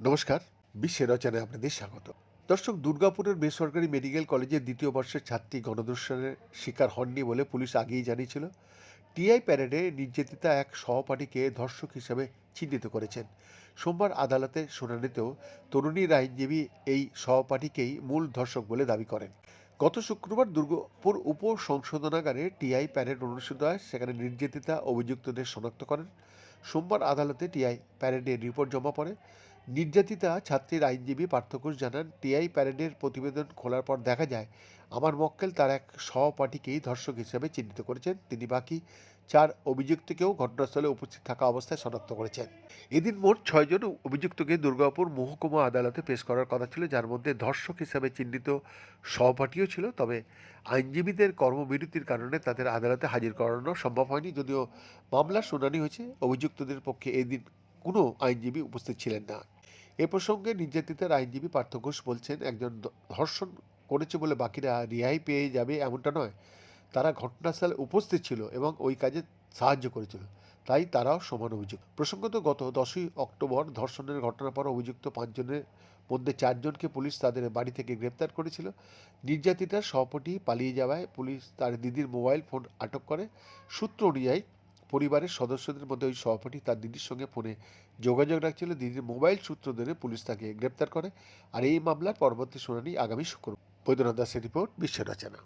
নমস্কার বিশ্বের রচনায় আপনাদের স্বাগত। দর্শক, দুর্গাপুরের বেসরকারি মেডিকেল কলেজের দ্বিতীয় বর্ষের ছাত্রী গণধর্ষণের শিকার হননি বলে পুলিশ আগেই জানিয়েছিল। টিআই প্যারেডে নির্যাতিতা এক সহপাঠীকে ধর্ষক হিসেবে চিহ্নিত করেছেন। সোমবার আদালতে শুনানিতেও তরুণীর আইনজীবী এই সহপাঠীকেই মূল ধর্ষক বলে দাবি করেন। গত শুক্রবার দুর্গাপুর উপ সংশোধনাগারে টিআই প্যারেড অনুষ্ঠিত হয় সেখানে নির্যাতিতা অভিযুক্তদের শনাক্ত করেন। সোমবার আদালতে টিআই প্যারেডের রিপোর্ট জমা পড়ে। নির্যাতিতা ছাত্রীর আইনজীবী পার্থ ঘোষ জানান, টিআই প্যারেডের প্রতিবেদন খোলার পর দেখা যায়, আমার মক্কেল তার এক সহপাঠীকেই ধর্ষক হিসেবে চিহ্নিত করেছেন। তিনি বাকি চার অভিযুক্তকেও ঘটনাস্থলে উপস্থিত থাকা অবস্থায় শনাক্ত করেছেন। এদিন মোট ছয়জন অভিযুক্তকে দুর্গাপুর মহকুমা আদালতে পেশ করার কথা ছিল, যার মধ্যে ধর্ষক হিসেবে চিহ্নিত সহপাঠীও ছিল। তবে আইনজীবীদের কর্মবিরতির কারণে তাদের আদালতে হাজির করানো সম্ভব হয়নি, যদিও মামলার শুনানি হয়েছে। অভিযুক্তদের পক্ষে এদিন কোনো আইনজীবী উপস্থিত ছিলেন না। এ প্রসঙ্গে নির্যাতিতার আইনজীবী পার্থ ঘোষ বলছেন, একজন ধর্ষণ করেছে বলে বাকিরা রিহাই পেয়ে যাবে এমনটা নয়। তারা ঘটনাস্থলে উপস্থিত ছিল এবং ওই কাজে সাহায্য করেছিল। তাই তারাও সমান অভিযোগ প্রসঙ্গত গত দশই অক্টোবর ধর্ষণের ঘটনার পর অভিযুক্ত পাঁচজনের মধ্যে চারজনকে পুলিশ তাদের বাড়ি থেকে গ্রেপ্তার করেছিল। নির্যাতিতার সহপাঠী পালিয়ে যাওয়ায় পুলিশ তার দিদির মোবাইল ফোন আটক করে। সূত্র অনুযায়ী পরিবারের সদস্যদের মধ্যে ওই সহপাঠী তার দিদির সঙ্গে ফোনে যোগাযোগ রাখছিল। দিদির মোবাইল সূত্র ধরে পুলিশ তাকে গ্রেপ্তার করে। আর এই মামলার পরবর্তী শুনানি আগামী শুক্রবার। বৈদ্যনাথ দাসের রিপোর্ট বিশ্ব